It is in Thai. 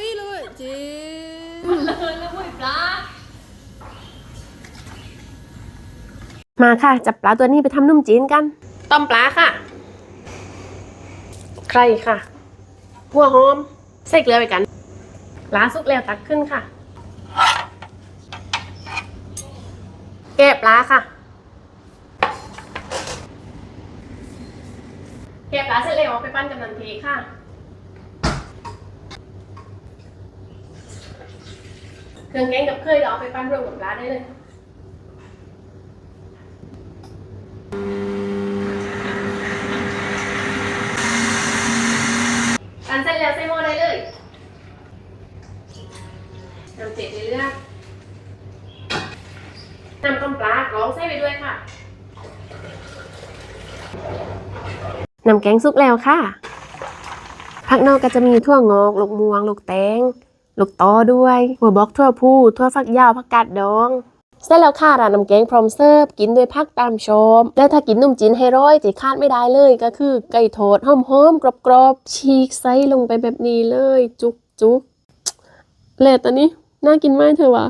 จริงเลยเลยมุ้ยปลามาค่ะ จับปลาตัวนี้ไปทำนุ่มจีนกัน ต้มปลาค่ะ ใครค่ะ หัวหอม ใส่เกลือไปกันปลาสุกแล้วตักขึ้นค่ะ แกะปลาค่ะ แกะปลาเสร็จแล้วเอาไปปั้นกับน้ำพริกค่ะ เครื่องแกงกับเคยเราเอาไปปั้นรวมกับปลาได้เลยปั้นเสร็จแล้วใส่หม้อได้เลยน้ำเจ็ดเรื่อยๆน้ำต้มปลากรองใส่ไปด้วยค่ะน้ำแกงสุกแล้วค่ะผักนอกก็จะมีทั่วงอก ลูกม่วง ลูกแตง ลูกตอด้วยหัวบล็อกทั่วผู้ทั่วฝักยาวผักกาดดองเสร็จแล้วค่ะร้านน้ำแกงพร้อมเสิร์ฟกินด้วยผักตามชม แล้วถ้ากินนุ่มจีนให้ร้อยจีคาดไม่ได้เลยก็คือไก่ทอดหอมๆกรอบๆฉีกไส้ลงไปแบบนี้เลย จุกจุกแล้วตอนนี้น่ากินมากเธอวะ